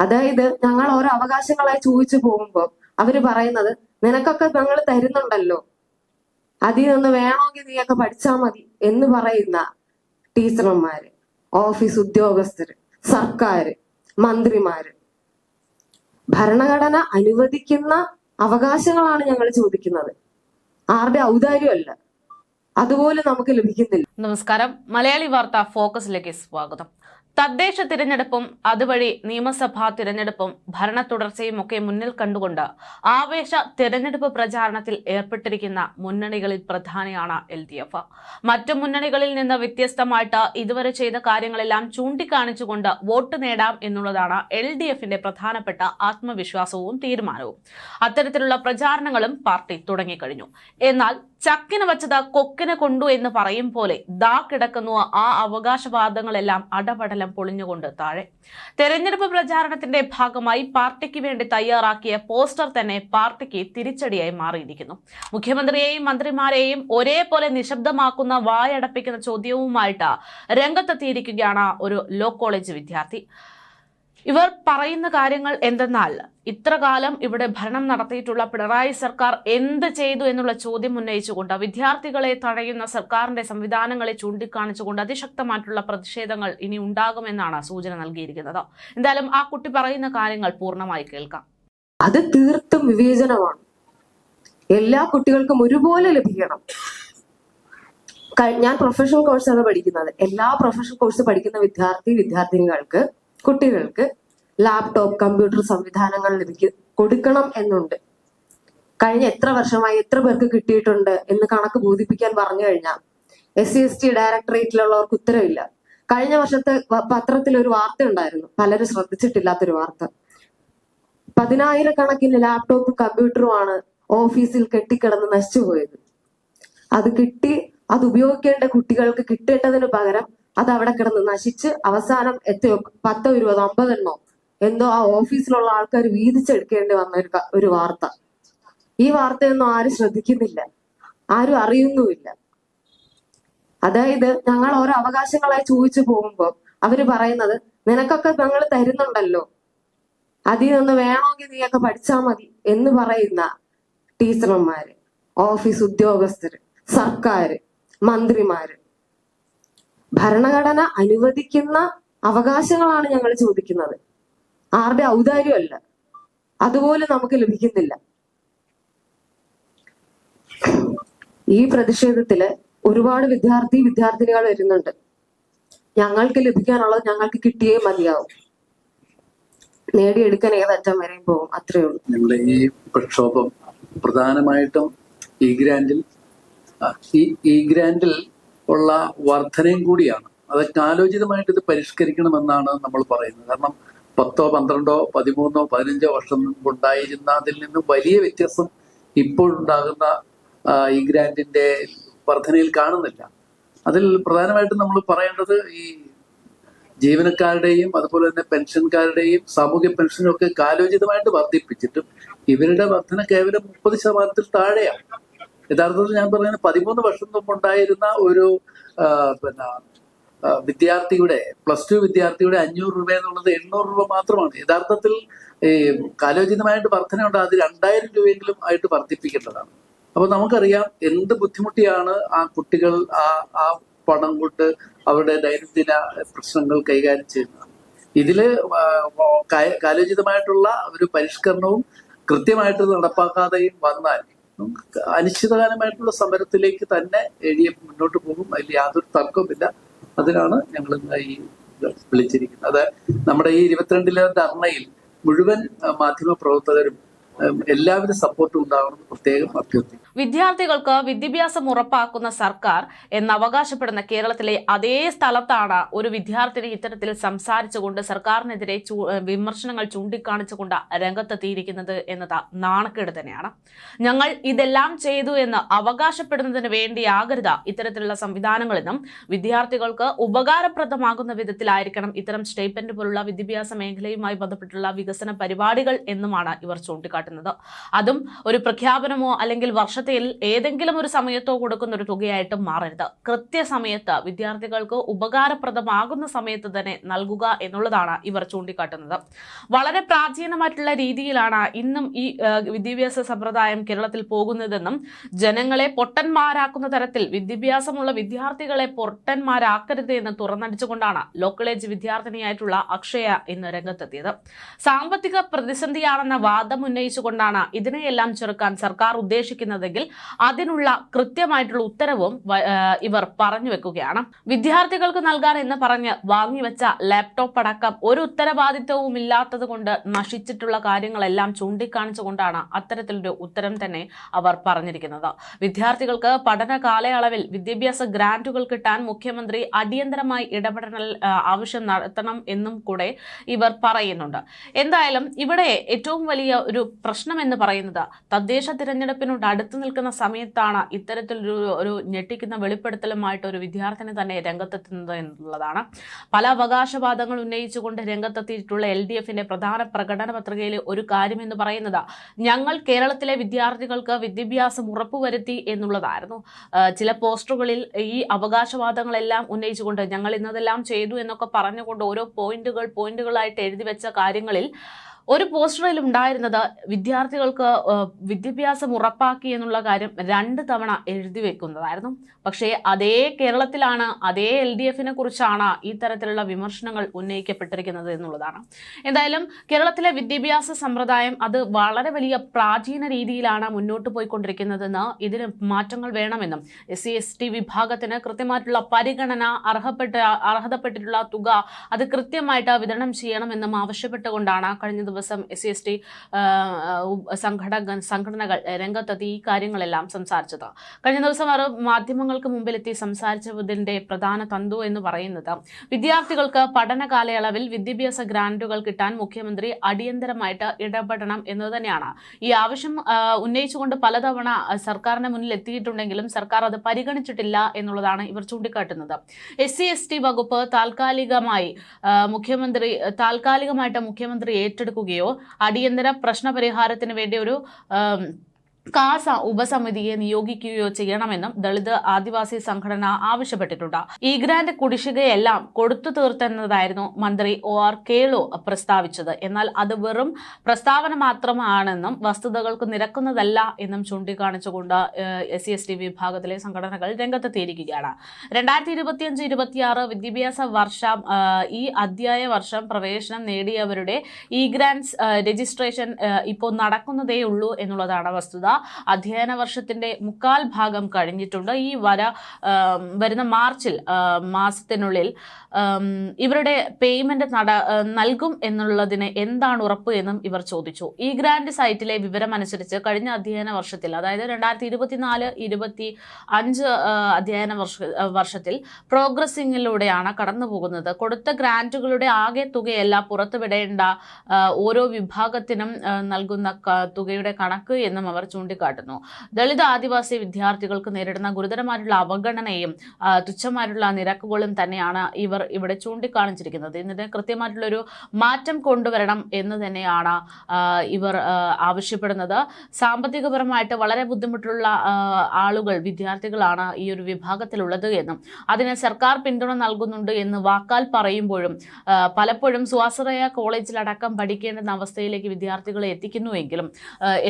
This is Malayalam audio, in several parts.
അതായത് ഞങ്ങൾ ഓരോ അവകാശങ്ങളായി ചോദിച്ചു പോകുമ്പോൾ അവർ പറയുന്നത് നിനക്കൊക്കെ ഞങ്ങൾ തരുന്നുണ്ടല്ലോ. അതിൽ നിന്ന് വേണമെങ്കിൽ നീയൊക്കെ പഠിച്ചാൽ മതി എന്ന് പറയുന്ന ടീച്ചർമാര് ഓഫീസ് ഉദ്യോഗസ്ഥര് സർക്കാര് മന്ത്രിമാര്. ഭരണഘടന അനുവദിക്കുന്ന അവകാശങ്ങളാണ് ഞങ്ങൾ ചോദിക്കുന്നത്. ആരുടെ ഔദാര്യമല്ല. അതുപോലെ നമുക്ക് ലഭിക്കുന്നില്ല. നമസ്കാരം. മലയാളി വാർത്ത ഫോക്കസിലേക്ക് സ്വാഗതം. തദ്ദേശ തിരഞ്ഞെടുപ്പും അതുവഴി നിയമസഭാ തിരഞ്ഞെടുപ്പും ഭരണ തുടർച്ചയും ഒക്കെ മുന്നിൽ കണ്ടുകൊണ്ട് ആവേശ തിരഞ്ഞെടുപ്പ് പ്രചാരണത്തിൽ ഏർപ്പെട്ടിരിക്കുന്ന മുന്നണികളിൽ പ്രധാനിയാണ് എൽ ഡി എഫ്. മറ്റു മുന്നണികളിൽ നിന്ന് വ്യത്യസ്തമായിട്ട് ഇതുവരെ ചെയ്ത കാര്യങ്ങളെല്ലാം ചൂണ്ടിക്കാണിച്ചുകൊണ്ട് വോട്ട് നേടാം എന്നുള്ളതാണ് എൽ ഡി എഫിന്റെ പ്രധാനപ്പെട്ട ആത്മവിശ്വാസവും തീരുമാനവും. അത്തരത്തിലുള്ള പ്രചാരണങ്ങളും പാർട്ടി തുടങ്ങിക്കഴിഞ്ഞു. എന്നാൽ ചക്കിന് വച്ചത് കൊക്കിന് കൊണ്ടു എന്ന് പറയും പോലെ ദാ കിടക്കുന്നു ആ അവകാശവാദങ്ങളെല്ലാം അടപടലം പൊളിഞ്ഞുകൊണ്ട് താഴെ. തെരഞ്ഞെടുപ്പ് പ്രചാരണത്തിന്റെ ഭാഗമായി പാർട്ടിക്ക് വേണ്ടി തയ്യാറാക്കിയ പോസ്റ്റർ തന്നെ പാർട്ടിക്ക് തിരിച്ചടിയായി മാറിയിരിക്കുന്നു. മുഖ്യമന്ത്രിയെയും മന്ത്രിമാരെയും ഒരേപോലെ നിശബ്ദമാക്കുന്ന വായടപ്പിക്കുന്ന ചോദ്യവുമായിട്ട് രംഗത്തെത്തിയിരിക്കുകയാണ് ഒരു ലോ കോളേജ് വിദ്യാർത്ഥി. ഇവർ പറയുന്ന കാര്യങ്ങൾ എന്തെന്നാൽ ഇത്ര കാലം ഇവിടെ ഭരണം നടത്തിയിട്ടുള്ള പിണറായി സർക്കാർ എന്ത് ചെയ്തു എന്നുള്ള ചോദ്യം ഉന്നയിച്ചുകൊണ്ട് വിദ്യാർത്ഥികളെ തടയുന്ന സർക്കാരിന്റെ സംവിധാനങ്ങളെ ചൂണ്ടിക്കാണിച്ചുകൊണ്ട് അതിശക്തമായിട്ടുള്ള പ്രതിഷേധങ്ങൾ ഇനി ഉണ്ടാകുമെന്നാണ് സൂചന നൽകിയിരിക്കുന്നത്. എന്തായാലും ആ കുട്ടി പറയുന്ന കാര്യങ്ങൾ പൂർണമായി കേൾക്കാം. അത് തീർത്തും വിവേചനമാണ്. എല്ലാ കുട്ടികൾക്കും ഒരുപോലെ ലഭിക്കണം. ഞാൻ പ്രൊഫഷണൽ കോഴ്സാണ് പഠിക്കുന്നത്. എല്ലാ പ്രൊഫഷണൽ കോഴ്സ് പഠിക്കുന്ന വിദ്യാർത്ഥി വിദ്യാർത്ഥിനികൾക്ക് കുട്ടികൾക്ക് ലാപ്ടോപ്പ് കമ്പ്യൂട്ടർ സംവിധാനങ്ങൾ ലഭിക്കും കൊടുക്കണം എന്നുണ്ട്. കഴിഞ്ഞ എത്ര വർഷമായി എത്ര പേർക്ക് കിട്ടിയിട്ടുണ്ട് എന്ന് കണക്ക് ബോധിപ്പിക്കാൻ പറഞ്ഞു കഴിഞ്ഞാൽ എസ് സി എസ് ടി ഡയറക്ടറേറ്റിലുള്ളവർക്ക് ഉത്തരവില്ല. കഴിഞ്ഞ വർഷത്തെ പത്രത്തിൽ ഒരു വാർത്ത ഉണ്ടായിരുന്നു. പലരും ശ്രദ്ധിച്ചിട്ടില്ലാത്തൊരു വാർത്ത. പതിനായിരക്കണക്കിന് ലാപ്ടോപ്പും കമ്പ്യൂട്ടറുമാണ് ഓഫീസിൽ കെട്ടിക്കിടന്ന് നശിച്ചുപോയത് അത് കിട്ടി അത് ഉപയോഗിക്കേണ്ട കുട്ടികൾക്ക് കിട്ടേണ്ടതിന് പകരം അത് അവിടെ കിടന്ന് നശിച്ച് അവസാനം എത്രയോ പത്തോ ഇരുപതോ അമ്പതെണ്ണോ? എന്തോ ആ ഓഫീസിലുള്ള ആൾക്കാർ വീതിച്ചെടുക്കേണ്ടി വന്ന ഒരു ഒരു വാർത്ത. ഈ വാർത്തയൊന്നും ആരും ശ്രദ്ധിക്കുന്നില്ല. ആരും അറിയുന്നുമില്ല. അതായത് ഞങ്ങൾ ഓരോ അവകാശങ്ങളായി ചോദിച്ചു പോകുമ്പോൾ അവർ പറയുന്നത് നിനക്കൊക്കെ ഞങ്ങൾ തരുന്നുണ്ടല്ലോ. അതിൽ നിന്ന് വേണമെങ്കിൽ നീയൊക്കെ പഠിച്ചാൽ മതി എന്ന് പറയുന്ന ടീച്ചർമാര് ഓഫീസ് ഉദ്യോഗസ്ഥര് സർക്കാര് മന്ത്രിമാര്. ഭരണഘടന അനുവദിക്കുന്ന അവകാശങ്ങളാണ് ഞങ്ങൾ ചോദിക്കുന്നത്. ആരുടെ ഔദാര്യമല്ല. അതുപോലെ നമുക്ക് ലഭിക്കുന്നില്ല. ഈ പ്രതിഷേധത്തിൽ ഒരുപാട് വിദ്യാർത്ഥി വിദ്യാർത്ഥിനികൾ വരുന്നുണ്ട്. ഞങ്ങൾക്ക് ലഭിക്കാനുള്ളത് ഞങ്ങൾക്ക് കിട്ടിയേ മതിയാവും. നേടിയെടുക്കാൻ ഏതറ്റം വരെയും പോകും അത്രയേ ഉള്ളൂ. ഞങ്ങളുടെ ഈ പ്രക്ഷോഭം പ്രധാനമായിട്ടും ഈ ഗ്രാൻഡിൽ ഈ ഗ്രാൻഡിൽ ഉള്ള വർധനയും കൂടിയാണ്. അതൊക്കെ ആലോചിതമായിട്ട് ഇത് പരിഷ്കരിക്കണമെന്നാണ് നമ്മൾ പറയുന്നത്. കാരണം പത്തോ പന്ത്രണ്ടോ പതിമൂന്നോ പതിനഞ്ചോ വർഷം മുമ്പുണ്ടായിരുന്നതിൽ നിന്നും വലിയ വ്യത്യാസം ഇപ്പോഴുണ്ടാകുന്ന ഈ ഗ്രാൻഡിന്റെ വർധനയിൽ കാണുന്നില്ല. അതിൽ പ്രധാനമായിട്ടും നമ്മൾ പറയേണ്ടത് ഈ ജീവനക്കാരുടെയും അതുപോലെ തന്നെ പെൻഷൻകാരുടെയും സാമൂഹ്യ പെൻഷനും ഒക്കെ കാലോചിതമായിട്ട് വർദ്ധിപ്പിച്ചിട്ടും ഇവരുടെ വർധന കേവലം മുപ്പത് ശതമാനത്തിൽ താഴെയാണ്. യഥാർത്ഥത്തിൽ ഞാൻ പറയുന്നത് പതിമൂന്ന് വർഷം മുമ്പ് ഉണ്ടായിരുന്ന ഒരു പിന്നെ വിദ്യാർത്ഥിയുടെ പ്ലസ് ടു വിദ്യാർത്ഥിയുടെ അഞ്ഞൂറ് രൂപ എന്നുള്ളത് എണ്ണൂറ് രൂപ മാത്രമാണ്. യഥാർത്ഥത്തിൽ ഈ കാലോചിതമായിട്ട് വർധന ഉണ്ട് അത് രണ്ടായിരം രൂപയെങ്കിലും ആയിട്ട് വർദ്ധിപ്പിക്കേണ്ടതാണ് അപ്പൊ നമുക്കറിയാം എന്ത് ബുദ്ധിമുട്ടിയാണ് ആ കുട്ടികൾ ആ ആ പണം കൊണ്ട് അവരുടെ ദൈനംദിന പ്രശ്നങ്ങൾ കൈകാര്യം ചെയ്യുന്നത്. ഇതിൽ കാലോചിതമായിട്ടുള്ള ഒരു പരിഷ്കരണവും കൃത്യമായിട്ട് നടപ്പാക്കാതെയും വന്നാൽ അനിശ്ചിതകാലമായിട്ടുള്ള സമരത്തിലേക്ക് തന്നെ എ ഡി എഫ് മുന്നോട്ട് പോകും. അതിൽ യാതൊരു തർക്കവുമില്ല. അതിനാണ് ഞങ്ങൾ ഈ വിളിച്ചിരിക്കുന്നത്. അത് നമ്മുടെ ഈ ഇരുപത്തിരണ്ടിലെ ധർണയിൽ മുഴുവൻ മാധ്യമ പ്രവർത്തകരും എല്ലാവരും സപ്പോർട്ടും ഉണ്ടാകണമെന്ന് പ്രത്യേകം അഭ്യർത്ഥിക്കുന്നു. വിദ്യാർത്ഥികൾക്ക് വിദ്യാഭ്യാസം ഉറപ്പാക്കുന്ന സർക്കാർ എന്നവകാശപ്പെടുന്ന കേരളത്തിലെ അതേ സ്ഥലത്താണ് ഒരു വിദ്യാർത്ഥിനി ഇത്തരത്തിൽ സംസാരിച്ചുകൊണ്ട് സർക്കാരിനെതിരെ വിമർശനങ്ങൾ ചൂണ്ടിക്കാണിച്ചുകൊണ്ട് രംഗത്തെത്തിയിരിക്കുന്നത് എന്നത് നാണക്കേട് തന്നെയാണ്. ഞങ്ങൾ ഇതെല്ലാം ചെയ്തു എന്ന് അവകാശപ്പെടുന്നതിന് വേണ്ടിയാകരുത് ഇത്തരത്തിലുള്ള സംവിധാനങ്ങളെന്നും വിദ്യാർത്ഥികൾക്ക് ഉപകാരപ്രദമാകുന്ന വിധത്തിലായിരിക്കണം ഇത്തരം സ്റ്റേറ്റ്മെന്റ് പോലുള്ള വിദ്യാഭ്യാസ മേഖലയുമായി ബന്ധപ്പെട്ടുള്ള വികസന പരിപാടികൾ എന്നുമാണ് ഇവർ ചൂണ്ടിക്കാട്ടുന്നത്. അതും ഒരു പ്രഖ്യാപനമോ അല്ലെങ്കിൽ വർഷത്തിൽ അവസ്ഥയിൽ ഏതെങ്കിലും ഒരു സമയത്തോ കൊടുക്കുന്ന ഒരു തുകയായിട്ട് മാറരുത്. കൃത്യസമയത്ത് വിദ്യാർത്ഥികൾക്ക് ഉപകാരപ്രദമാകുന്ന സമയത്ത് തന്നെ നൽകുക എന്നുള്ളതാണ് ഇവർ ചൂണ്ടിക്കാട്ടുന്നത്. വളരെ പ്രാചീനമായിട്ടുള്ള രീതിയിലാണ് ഇന്നും ഈ വിദ്യാഭ്യാസ സമ്പ്രദായം കേരളത്തിൽ പോകുന്നതെന്നും ജനങ്ങളെ പൊട്ടന്മാരാക്കുന്ന തരത്തിൽ വിദ്യാഭ്യാസമുള്ള വിദ്യാർത്ഥികളെ പൊട്ടന്മാരാക്കരുത് എന്ന് തുറന്നടിച്ചുകൊണ്ടാണ് ലോ കോളേജ് വിദ്യാർത്ഥിനിയായിട്ടുള്ള അക്ഷയ ഇന്ന് രംഗത്തെത്തിയത്. സാമ്പത്തിക പ്രതിസന്ധിയാണെന്ന വാദം ഉന്നയിച്ചുകൊണ്ടാണ് ഇതിനെയെല്ലാം ചെറുക്കാൻ സർക്കാർ ഉദ്ദേശിക്കുന്നതെങ്കിൽ അതിനുള്ള കൃത്യമായിട്ടുള്ള ഉത്തരവും ഇവർ പറഞ്ഞു വെക്കുകയാണ്. വിദ്യാർത്ഥികൾക്ക് നൽകാൻ എന്ന് പറഞ്ഞ് വാങ്ങിവെച്ച ലാപ്ടോപ്പ് അടക്കം ഒരു ഉത്തരവാദിത്വവും ഇല്ലാത്തത് കൊണ്ട് നശിച്ചിട്ടുള്ള കാര്യങ്ങളെല്ലാം ചൂണ്ടിക്കാണിച്ചുകൊണ്ടാണ് അത്തരത്തിലൊരു ഉത്തരം തന്നെ അവർ പറഞ്ഞിരിക്കുന്നത്. വിദ്യാർത്ഥികൾക്ക് പഠന കാലയളവിൽ വിദ്യാഭ്യാസ ഗ്രാന്റുകൾ കിട്ടാൻ മുഖ്യമന്ത്രി അടിയന്തരമായി ഇടപെടൽ ആവശ്യം നടത്തണം എന്നും കൂടെ ഇവർ പറയുന്നുണ്ട്. എന്തായാലും ഇവിടെ ഏറ്റവും വലിയ ഒരു പ്രശ്നം എന്ന് പറയുന്നത് തദ്ദേശ തിരഞ്ഞെടുപ്പിനോട് അടുത്ത് നിൽക്കുന്ന സമയത്താണ് ഇത്തരത്തിലൊരു ഒരു ഞെട്ടിക്കുന്ന വെളിപ്പെടുത്തലുമായിട്ട് ഒരു വിദ്യാർത്ഥിനി തന്നെ രംഗത്തെത്തുന്നത് എന്നുള്ളതാണ്. പല അവകാശവാദങ്ങൾ ഉന്നയിച്ചുകൊണ്ട് രംഗത്തെത്തിയിട്ടുള്ള എൽ ഡി എഫിന്റെ പ്രധാന പ്രകടന പത്രികയിലെ ഒരു കാര്യം എന്ന് പറയുന്നത് ഞങ്ങൾ കേരളത്തിലെ വിദ്യാർത്ഥികൾക്ക് വിദ്യാഭ്യാസം ഉറപ്പുവരുത്തി എന്നുള്ളതായിരുന്നു. ചില പോസ്റ്ററുകളിൽ ഈ അവകാശവാദങ്ങളെല്ലാം ഉന്നയിച്ചുകൊണ്ട് ഞങ്ങൾ ഇന്നതെല്ലാം ചെയ്തു എന്നൊക്കെ പറഞ്ഞുകൊണ്ട് ഓരോ പോയിന്റുകൾ പോയിന്റുകളായിട്ട് എഴുതി വെച്ച കാര്യങ്ങളിൽ ഒരു പോസ്റ്ററിൽ ഉണ്ടായിരുന്നത് വിദ്യാർത്ഥികൾക്ക് വിദ്യാഭ്യാസം ഉറപ്പാക്കി എന്നുള്ള കാര്യം രണ്ട് തവണ എഴുതി വെക്കുന്നതായിരുന്നു. പക്ഷേ അതേ കേരളത്തിലാണ് അതേ എൽ ഡി എഫിനെ കുറിച്ചാണ് ഈ തരത്തിലുള്ള വിമർശനങ്ങൾ ഉന്നയിക്കപ്പെട്ടിരിക്കുന്നത് എന്നുള്ളതാണ്. എന്തായാലും കേരളത്തിലെ വിദ്യാഭ്യാസ സമ്പ്രദായം അത് വളരെ വലിയ പ്രാചീന രീതിയിലാണ് മുന്നോട്ട് പോയിക്കൊണ്ടിരിക്കുന്നതെന്ന് ഇതിന് മാറ്റങ്ങൾ വേണമെന്നും എസ് സി എസ് ടി വിഭാഗത്തിന് കൃത്യമായിട്ടുള്ള പരിഗണന അർഹപ്പെട്ട അർഹതപ്പെട്ടിട്ടുള്ള തുക അത് കൃത്യമായിട്ട് വിതരണം ചെയ്യണമെന്നും ആവശ്യപ്പെട്ടുകൊണ്ടാണ് കഴിഞ്ഞ ദിവസം എസ് സി എസ് ടി സംഘടക സംഘടനകൾ രംഗത്തെത്തി ഈ കാര്യങ്ങളെല്ലാം സംസാരിച്ചത്. കഴിഞ്ഞ ദിവസം അവർ മാധ്യമങ്ങൾക്ക് മുമ്പിലെത്തി സംസാരിച്ചതിന്റെ പ്രധാന തന്തു എന്ന് പറയുന്നത് വിദ്യാർത്ഥികൾക്ക് പഠന കാലയളവിൽ വിദ്യാഭ്യാസ ഗ്രാന്റുകൾ കിട്ടാൻ മുഖ്യമന്ത്രി അടിയന്തരമായിട്ട് ഇടപെടണം എന്ന് തന്നെയാണ്. ഈ ആവശ്യം ഉന്നയിച്ചുകൊണ്ട് പലതവണ സർക്കാരിന് മുന്നിൽ എത്തിയിട്ടുണ്ടെങ്കിലും സർക്കാർ അത് പരിഗണിച്ചിട്ടില്ല എന്നുള്ളതാണ് ഇവർ ചൂണ്ടിക്കാട്ടുന്നത്. എസ് സി എസ് ടി വകുപ്പ് താൽക്കാലികമായി മുഖ്യമന്ത്രി താൽക്കാലികമായിട്ട് മുഖ്യമന്ത്രി ഏറ്റെടുക്കുകയോ അടിയന്തര പ്രശ്നപരിഹാരത്തിന് വേണ്ടി ഒരു കാസ ഉപസമിതിയെ നിയോഗിക്കുകയോ ചെയ്യണമെന്നും ദളിത് ആദിവാസി സംഘടന ആവശ്യപ്പെട്ടിട്ടുണ്ട്. ഈ ഗ്രാന്റ് കുടിശ്ശികയെല്ലാം കൊടുത്തു തീർത്തെന്നതായിരുന്നു മന്ത്രി ഒ ആർ കേളു പ്രസ്താവിച്ചത്. എന്നാൽ അത് വെറും പ്രസ്താവന മാത്രമാണെന്നും വസ്തുതകൾക്ക് നിരക്കുന്നതല്ല എന്നും ചൂണ്ടിക്കാണിച്ചുകൊണ്ട് എസ് സി എസ് ടി വിഭാഗത്തിലെ സംഘടനകൾ രംഗത്തെത്തിയിരിക്കുകയാണ്. രണ്ടായിരത്തി ഇരുപത്തിയഞ്ച് ഇരുപത്തിയാറ് വിദ്യാഭ്യാസ വർഷം ഈ അധ്യായ വർഷം പ്രവേശനം നേടിയവരുടെ ഇ ഗ്രാൻസ് രജിസ്ട്രേഷൻ ഇപ്പോൾ നടക്കുന്നതേ ഉള്ളൂ എന്നുള്ളതാണ് വസ്തുത. അധ്യയന വർഷത്തിന്റെ മുക്കാൽ ഭാഗം കഴിഞ്ഞിട്ടുണ്ട്. ഈ വര വരുന്ന മാർച്ചിൽ മാസത്തിനുള്ളിൽ ഇവരുടെ പേയ്മെന്റ് നട നൽകും എന്നുള്ളതിന് എന്താണ് ഉറപ്പ് എന്നും ഇവർ ചോദിച്ചു. ഈ ഗ്രാൻഡ് സൈറ്റിലെ വിവരം അനുസരിച്ച് കഴിഞ്ഞ അധ്യയന വർഷത്തിൽ അതായത് രണ്ടായിരത്തി ഇരുപത്തിനാല് ഇരുപത്തി അഞ്ച് അധ്യയന വർഷ വർഷത്തിൽ പ്രോഗ്രസിംഗിലൂടെയാണ് കടന്നു പോകുന്നത് കൊടുത്ത ഗ്രാന്റുകളുടെ ആകെ തുകയല്ല പുറത്തുവിടേണ്ട ഓരോ വിഭാഗത്തിനും നൽകുന്ന തുകയുടെ കണക്ക് എന്നും അവർ ചൂണ്ടിക്കാട്ടുന്നു. ദളിത് ആദിവാസി വിദ്യാർത്ഥികൾക്ക് നേരിടുന്ന ഗുരുതരമായിട്ടുള്ള അവഗണനയും തുച്ഛമായിട്ടുള്ള നിരക്കുകളും തന്നെയാണ് ഇവർ ഇവിടെ ചൂണ്ടിക്കാണിച്ചിരിക്കുന്നത്. ഇതിന് കൃത്യമായിട്ടുള്ളൊരു മാറ്റം കൊണ്ടുവരണം എന്ന് തന്നെയാണ് ഇവർ ആവശ്യപ്പെടുന്നത്. സാമ്പത്തികപരമായിട്ട് വളരെ ബുദ്ധിമുട്ടുള്ള ആളുകൾ വിദ്യാർത്ഥികളാണ് ഈ ഒരു വിഭാഗത്തിലുള്ളത് എന്നും അതിന് സർക്കാർ പിന്തുണ നൽകുന്നുണ്ട് എന്ന് വാക്കാൽ പറയുമ്പോഴും പലപ്പോഴും സ്വാശ്രയ കോളേജിലടക്കം പഠിക്കേണ്ടുന്ന അവസ്ഥയിലേക്ക് വിദ്യാർത്ഥികളെ എത്തിക്കുന്നുവെങ്കിലും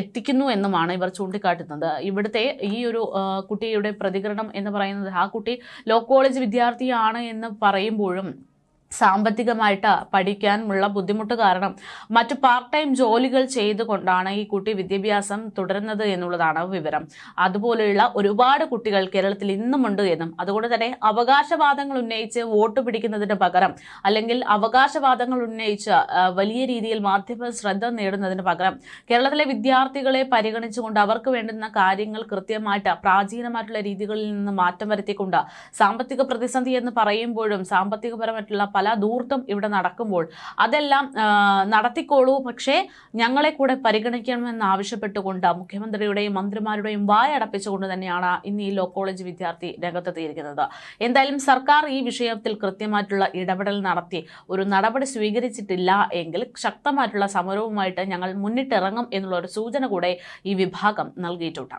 എത്തിക്കുന്നു എന്നുമാണ് ഇവർ ചൂണ്ടിക്കാട്ടുന്നത്. ഇവിടുത്തെ ഈ ഒരു കുട്ടിയുടെ പ്രതികരണം എന്ന് പറയുന്നത് ആ കുട്ടി ലോ കോളേജ് വിദ്യാർത്ഥിയാണ് എന്ന് പറയുമ്പോഴും സാമ്പത്തികമായിട്ട് പഠിക്കാനുള്ള ബുദ്ധിമുട്ട് കാരണം മറ്റ് പാർട്ട് ടൈം ജോലികൾ ചെയ്തുകൊണ്ടാണ് ഈ കുട്ടി വിദ്യാഭ്യാസം തുടരുന്നത് എന്നുള്ളതാണ് വിവരം. അതുപോലെയുള്ള ഒരുപാട് കുട്ടികൾ കേരളത്തിൽ ഇന്നുമുണ്ട് എന്നും അതുകൊണ്ട് തന്നെ അവകാശവാദങ്ങൾ ഉന്നയിച്ച് വോട്ട് പിടിക്കുന്നതിന് പകരം അല്ലെങ്കിൽ അവകാശവാദങ്ങൾ ഉന്നയിച്ച് വലിയ രീതിയിൽ മാധ്യമ ശ്രദ്ധ നേടുന്നതിന് പകരം കേരളത്തിലെ വിദ്യാർത്ഥികളെ പരിഗണിച്ചുകൊണ്ട് അവർക്ക് വേണ്ടുന്ന കാര്യങ്ങൾ കൃത്യമായിട്ട് പ്രാചീനമായിട്ടുള്ള രീതികളിൽ നിന്ന് മാറ്റം വരുത്തിക്കൊണ്ട് സാമ്പത്തിക പ്രതിസന്ധി എന്ന് പറയുമ്പോഴും സാമ്പത്തികപരമായിട്ടുള്ള പല ദൂർത്തും ഇവിടെ നടക്കുമ്പോൾ അതെല്ലാം നടത്തിക്കോളൂ. പക്ഷേ ഞങ്ങളെ കൂടെ പരിഗണിക്കണമെന്ന് ആവശ്യപ്പെട്ടുകൊണ്ട് മുഖ്യമന്ത്രിയുടെയും മന്ത്രിമാരുടെയും വായടപ്പിച്ചുകൊണ്ട് തന്നെയാണ് ഇന്ന് ഈ ലോ കോളേജ് വിദ്യാർത്ഥി രംഗത്തെത്തിയിരിക്കുന്നത് എന്തായാലും സർക്കാർ ഈ വിഷയത്തിൽ കൃത്യമായിട്ടുള്ള ഇടപെടൽ നടത്തി ഒരു നടപടി സ്വീകരിച്ചിട്ടില്ല എങ്കിൽ ശക്തമായിട്ടുള്ള സമരവുമായിട്ട് ഞങ്ങൾ മുന്നിട്ടിറങ്ങും എന്നുള്ള ഒരു സൂചന കൂടെ ഈ വിഭാഗം നൽകിയിട്ടുണ്ട്.